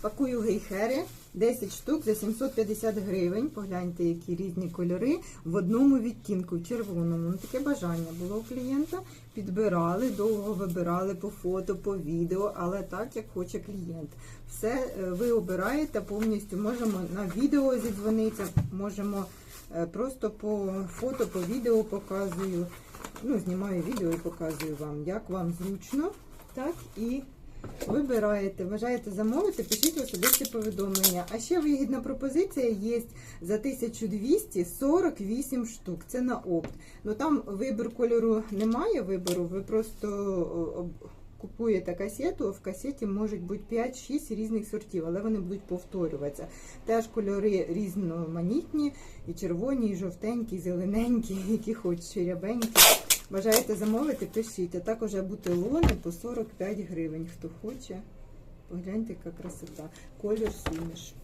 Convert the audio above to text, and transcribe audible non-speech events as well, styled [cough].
Пакую гейхери 10 штук за 750 гривень. Погляньте, які різні кольори в одному відтінку, в червоному. Ну, таке бажання було у клієнта. Підбирали, довго вибирали по фото, по відео, але так, як хоче клієнт. Все е, ви обираєте повністю. Можемо на відео зідзвонитися, можемо е, просто по фото, по відео показую. Ну, знімаю відео і показую вам, як вам зручно. Так і Вибираєте, бажаєте замовити, пишіть особисті повідомлення. А ще вигідна пропозиція є за 1248 штук. Це на опт. Ну там вибір кольору немає вибору, ви просто купуєте касету, в касеті можуть бути 5-6 різних сортів, але вони будуть повторюватися. Теж кольори різноманітні, і червоні, і жовтенькі, і зелененькі, [laughs] які хочуть, рябенькі. Бажаєте замовити, пишіть. А також бутилони по 45 гривень. Хто хоче, погляньте, яка красота. Колір суміш.